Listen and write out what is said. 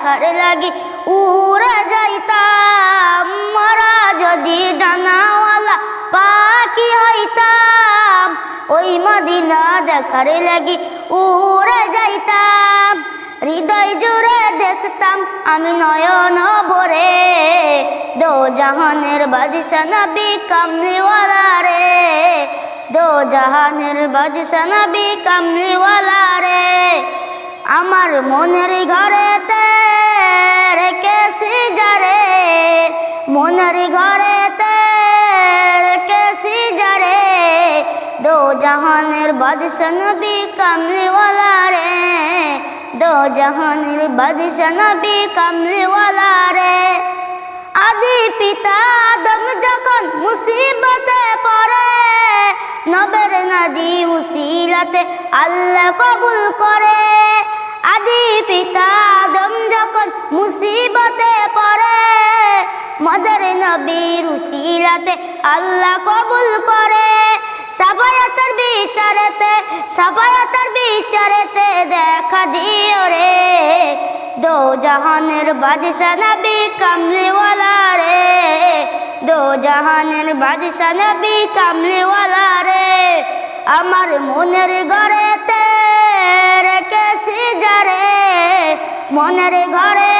দেখার লাগি উড়ে যাইতাম। মরা যদি ডানাওয়ালা পাখি হইতাম, ওই মদিনা দেখার লাগি উড়ে যাইতাম। হৃদয় জুড়ে দেখতাম আমি নয়ন ভরে, দো জাহানের বাদশা নবী কামলিওয়ালা রে। দো জাহানের বাদশা নবী কামলিওয়ালা রে। আমার মনের ঘরেতে মনের ঘরেতে রেখেছি যারে দো জাহানের বাদশা নবী কামলিওয়ালা রে, দো জাহানের বাদশা নবী কামলিওয়ালা রে। আদি পিতা আদম যখন মুসিবতে পড়ে, নবের নদী উসিলাতে আল্লাহ কবুল করে। আদি পিতা আদম যখন মুসিবতে পড়ে, মদর নবীর উসিলাতে আল্লাহ কবুল করে। সাফায়াতের বিচারেতে সাফায়াতের বিচারেতে দেখা দিও রে। দো জাহানের বাদশা নবী কামলিওয়ালা রে। দো জাহানের বাদশা নবী কামলিওয়ালা রে। আমার মনের ঘরেতে রেখেছি যারে। মনের ঘরেতে